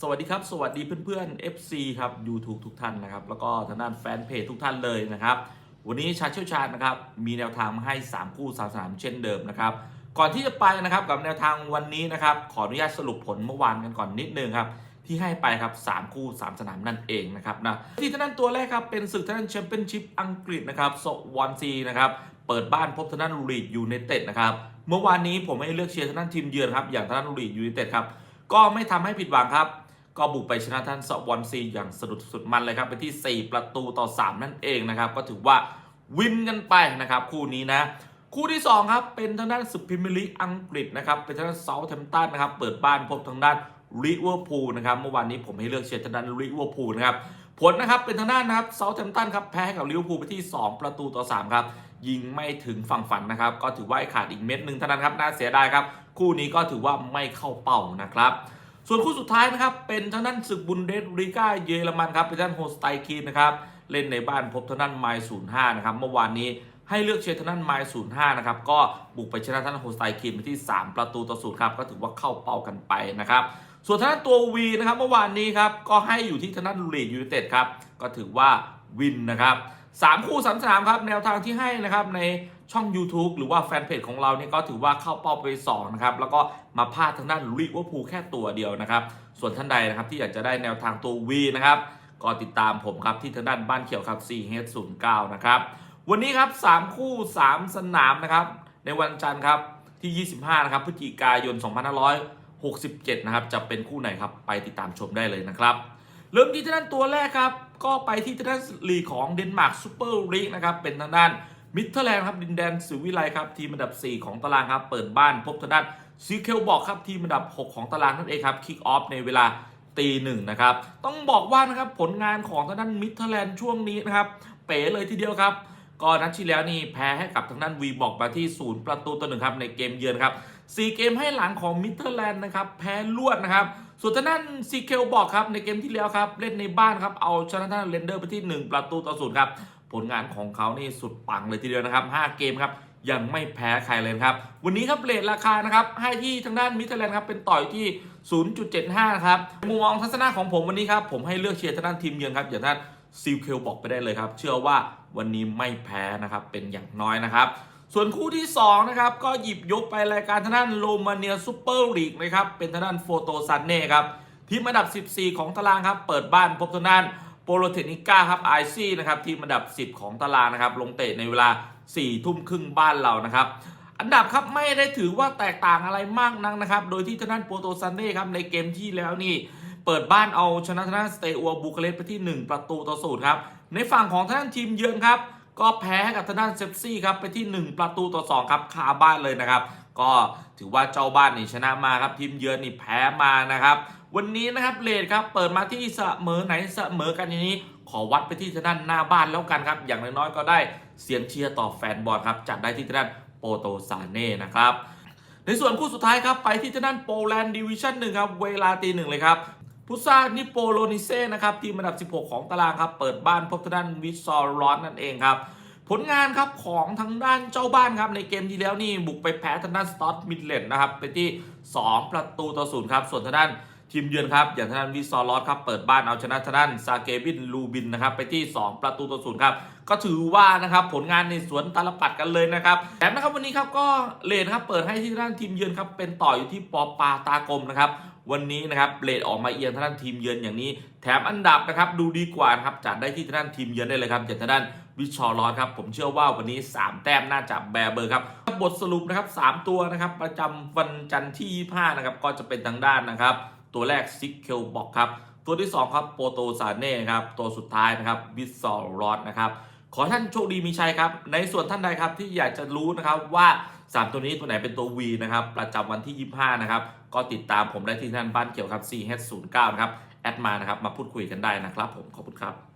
สวัสดีครับ สวัสดีเพื่อนๆ FC ครับ YouTube ทุกท่านนะครับ แล้วก็ทางด้านแฟนเพจทุกท่านเลยนะครับ วันนี้ชาเชี่ยวชาญนะครับ มีแนวทางมาให้ 3 คู่สามสนามเช่นเดิมนะครับ ก่อนที่จะไปนะครับกับแนวทางวันนี้นะครับ ขออนุญาตสรุปผลเมื่อวานกันก่อนนิดนึงครับ ที่ให้ไปครับ 3 คู่ 3 สนามนั่นเองนะครับนะที่ทางด้านตัวแรกครับเป็นศึกทางด้านแชมเปี้ยนชิพอังกฤษนะครับโซวันซีนะครับเปิดบ้านพบทางด้านลีดยูไนเต็ดนะครับเมื่อวานนี้ผมให้เลือกเชียร์ทางด้านทีมเยือนครับอย่างทางด้านลีดยูไนเต็ดครับก็ไม่ทำให้ผิดหวังครับ ก็บุกไปชนะท่านสวอนซีอย่างสะดุดสุดมันเลยครับ ไปที่ 4 ประตูต่อ 3 นั่นเองนะครับ ก็ถือว่าวินกันไปนะครับ คู่นี้นะ คู่ที่ 2 ครับ เป็นทางด้านสุพรีเมียร์ลีอังกฤษนะครับ เป็นทางด้านเซาท์แฮมป์ตันนะครับ เปิดบ้านพบทางด้านลิเวอร์พูลนะครับ เมื่อวานนี้ผมให้เลือกเชียร์ทางด้านลิเวอร์พูลนะครับผลนะครับเป็นทางด้านนะครับเซาท์แฮมป์ตันครับแพ้กับลิเวอร์พูลไปที่ 2 ประตูต่อ 3 ครับ ยิงไม่ถึงฝั่งฝันนะครับ ก็ถือว่าขาดอีกเม็ดหนึ่งเท่านั้นครับน่าเสียดายครับ คู่นี้ก็ถือว่าไม่เข้าเป้านะครับ ส่วนคู่สุดท้ายนะครับ เป็นทางด้านศึกบุนเดสลีกาเยอรมันครับเป็นทางด้านโฮสไตคีนนะครับ เล่นในบ้านพบทางด้านไมล์ศูนย์ห้านะครับ เมื่อวานนี้ให้เลือกเชียร์ทางด้านไมล์ศูนย์ห้านะครับ ก็บุกไปชนะทางด้านโฮสไตคีนไปที่ 3 ประตูต่อศูนย์ครับ ก็ถือว่าเข้าเป้ากันไปนะครับ ส่วนทางด้านตัววีนะครับเมื่อวานนี้ครับ ก็ให้อยู่ที่ทางด้านลีดยูไนเต็ดครับ ก็ถือว่าวินนะครับสามคู่สามสนามครับ แนวทางที่ให้นะครับใน ช่อง YouTube หรือว่าแฟนเพจของเราเนี่ยก็ถือว่าเข้าเป้าไป2นะครับแล้วก็มาพลาดทางด้านลิเวอร์พูลแค่ตัวเดียวนะครับ ส่วนท่านใดนะครับที่อยากจะได้แนวทางตัว V นะครับก็ติดตามผมครับที่ทางด้านบ้านเขียวครับ 4H09 นะครับวันนี้ครับ 3 คู่ 3 สนามนะครับในวันจันทร์ครับที่ 25 นะครับพฤศจิกายน 2567 นะครับจะเป็นคู่ไหนครับไปติดตามชมได้เลยนะครับ เริ่มที่ทางด้านตัวแรกครับก็ไปที่ทางด้านลีกของเดนมาร์กซูเปอร์ลีกนะครับเป็นทางด้าน มิดเทอร์แลนด์ครับดินแดนสิวิไลครับทีมอันดับ 4 ของตารางครับเปิดบ้านพบทางด้านซีเคลบอกครับทีมอันดับ 6 ของตารางนั่นเองครับคิกออฟในเวลาตีหนึ่งนะครับต้องบอกว่านะครับผลงานของทางด้านมิดเทอร์แลนด์ช่วงนี้นะครับเป๋เลยทีเดียวครับก็นัดที่แล้วนี่แพ้ให้กับทางด้านวีบอกมาที่ 0 ประตูต่อหนึ่งครับในเกมเยือนครับ4เกมให้หลังของมิดเทอร์แลนด์นะครับแพ้รวดนะครับส่วนทางด้านซีเคลบอกครับในเกมที่แล้วครับเล่นในบ้านครับเอาชนะทางด้านเรนเดอร์ไปที่ 1 ประตูต่อศูนย์ครับ ผลงานของเขานี่สุดปังเลยทีเดียวนะครับ 5 เกมครับยังไม่แพ้ใครเลยครับ วันนี้ครับเรทราคานะครับให้ที่ทางด้านมิเทอร์แลนด์ครับเป็นต่อยที่ 0.75 นะครับมุมมองทัศนะของผมวันนี้ครับผมให้เลือกเชียร์ทางด้านทีมเยือนครับอย่างท่านซิลเคลบอกไปได้เลยครับ เชื่อว่าวันนี้ไม่แพ้นะครับเป็นอย่างน้อยนะครับ ส่วนคู่ที่ 2 นะครับ ก็หยิบยกไปรายการทางด้านโรมาเนียซูเปอร์ลีกนะครับเป็นทางด้านโฟโตซันเน่ครับทีมอันดับ 14 ของตารางครับเปิดบ้านพบทางด้าน โปโลเทนิก้าครับไอซี่นะครับทีมอันดับ 10 ของตารางนะครับ ลงเตะในเวลา4ทุ่มครึ่งบ้านเรานะครับ อันดับครับไม่ได้ถือว่าแตกต่างอะไรมากนักนะครับ โดยที่ทางด้านโปโตซันเน่ครับในเกมที่แล้วนี่ เปิดบ้านเอาชนะท่านสเตอัวบูคาเรสต์ไปที่ 1 ประตูต่อศูนย์ครับ ในฝั่งของท่านทีมเยือนครับ ก็แพ้ให้กับทางด้านเซฟซี่ครับไปที่ 1 ประตูต่อ 2 ครับคาบ้านเลยนะครับ ก็ถือว่าเจ้าบ้านนี่ชนะมาครับทีมเยือนนี่แพ้มานะครับ วันนี้นะครับเลดครับเปิดมาที่เสมอไหนเสมอกันอย่างนี้ ขอวัดไปที่ทางด้านหน้าบ้านแล้วกันครับ อย่างน้อยๆก็ได้เสียงเชียร์ต่อแฟนบอลครับจัดได้ที่ทางด้านโปโตซาเน่นะครับในส่วนคู่สุดท้ายครับ ไปที่ทางด้านโปแลนด์ดิวิชั่นหนึ่งครับ เวลาตีหนึ่งเลยครับ พุซานิโปโลนิเซ่นะครับทีมอันดับ 16 ของตารางครับ เปิดบ้านพบทางด้านวิซอร์รอนนั่นเองครับ ผลงานครับของทางด้านเจ้าบ้านครับ ในเกมที่แล้วนี่บุกไปแพ้ทางด้านสตอตมิดเลนนะครับไปที่ 2 ประตูต่อศูนย์ครับ ส่วนทางด้านทีมเยือนครับอย่างทางด้านวิซอร์ลอสครับเปิดบ้านเอาชนะทางด้านซาเกบินลูบินนะครับไปที่ 2 ประตูต่อศูนย์ครับก็ถือว่านะครับผลงานในสวนตาลปัดกันเลยนะครับแถมนะครับวันนี้ครับก็เลนครับเปิดให้ที่ด้านทีมเยือนครับเป็นต่ออยู่ที่ปอปาตากลมนะครับ วันนี้นะครับเลดออกมาเอียงทางด้านทีมเยือนอย่างนี้ แถมอันดับนะครับดูดีกว่านะครับจัดได้ที่ทางด้านทีมเยือนได้เลยครับอย่างทางด้านวิชอร์ลอสครับผมเชื่อว่าวันนี้ 3 แต้มน่าจะแบเบอร์ครับบทสรุปนะครับ3ตัวนะครับประจำวันจันทร์ที่25นะครับก็จะเป็นทางด้านนะครับ ตัวแรกซิกเคลบอกครับตัวที่ 2 ครับโปโตซาเน่ครับตัวสุดท้ายนะครับวิซอร์ลอสนะครับขอท่านโชคดีมีชัยครับในส่วนท่านใดครับที่อยากจะรู้นะครับว่า 3 ตัวนี้ตัวไหนเป็นตัว V นะครับ ประจำวันที่ 25 นะครับ ก็ติดตามผมได้ที่ท่านบ้านเกี่ยวกับ c h 0 9นะครับ แอดมานะครับ มาพูดคุยกันได้นะครับผม ขอบคุณครับ